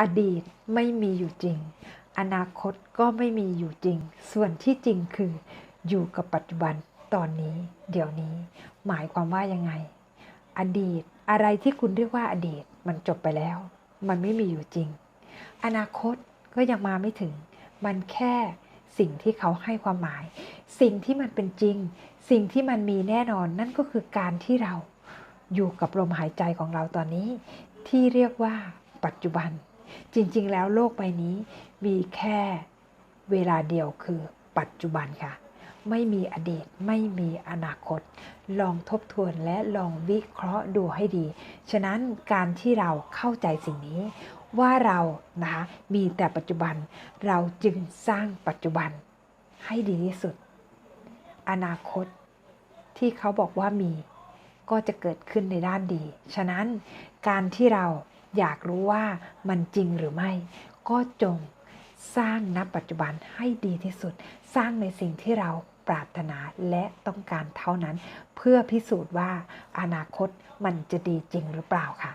อดีตไม่มีอยู่จริง อนาคตก็ไม่มีอยู่จริง ส่วนที่จริงคืออยู่กับปัจจุบันตอนนี้ เดี๋ยวนี้ หมายความว่ายังไง อดีตอะไรที่คุณเรียกว่าอดีตมันจบไปแล้ว มันไม่มีอยู่จริง อนาคตก็ยังมาไม่ถึง มันแค่สิ่งที่เขาให้ความหมาย สิ่งที่มันเป็นจริง สิ่งที่มันมีแน่นอนนั่นก็คือการที่เราอยู่กับลมหายใจของเราตอนนี้ ที่เรียกว่าปัจจุบัน จริง ๆ แล้วโลกใบนี้มีแค่เวลาเดียวคือปัจจุบันค่ะ ไม่มีอดีตไม่มีอนาคต ลองทบทวนและลองวิเคราะห์ดูให้ดี ฉะนั้นการที่เราเข้าใจสิ่งนี้ว่าเรานะคะมีแต่ปัจจุบันเราจึงสร้างปัจจุบันให้ดีที่สุด อนาคตที่เขาบอกว่ามีก็จะเกิดขึ้นในด้านดี ฉะนั้นการที่เรา อยากรู้ว่ามันจริงหรือไม่ ก็จงสร้างณปัจจุบันให้ดีที่สุด สร้างในสิ่งที่เราปรารถนาและต้องการเท่านั้น เพื่อพิสูจน์ว่าอนาคตมันจะดีจริงหรือเปล่าค่ะ